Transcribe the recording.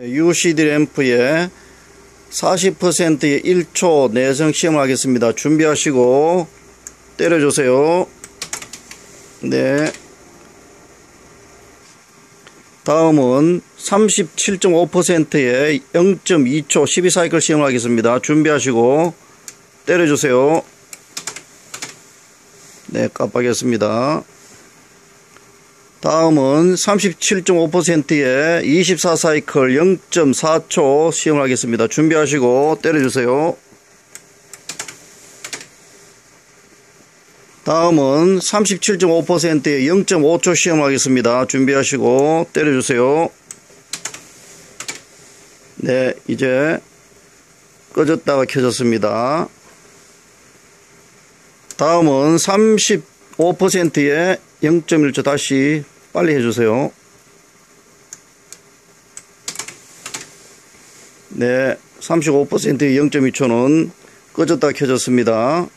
UCD 램프에 40%의 1초 내성 시험을 하겠습니다. 준비하시고 때려주세요. 네. 다음은 37.5%의 0.2초 12사이클 시험을 하겠습니다. 준비하시고 때려주세요. 네, 깜빡했습니다. 다음은 37.5%의 24사이클 0.4초 시험을 하겠습니다. 준비하시고 때려주세요. 다음은 37.5%의 0.5초 시험을 하겠습니다. 준비하시고 때려주세요. 네, 이제 꺼졌다가 켜졌습니다. 다음은 35%의 0.1초 다시 빨리 해주세요. 네, 35%의 0.2초는 꺼졌다 켜졌습니다.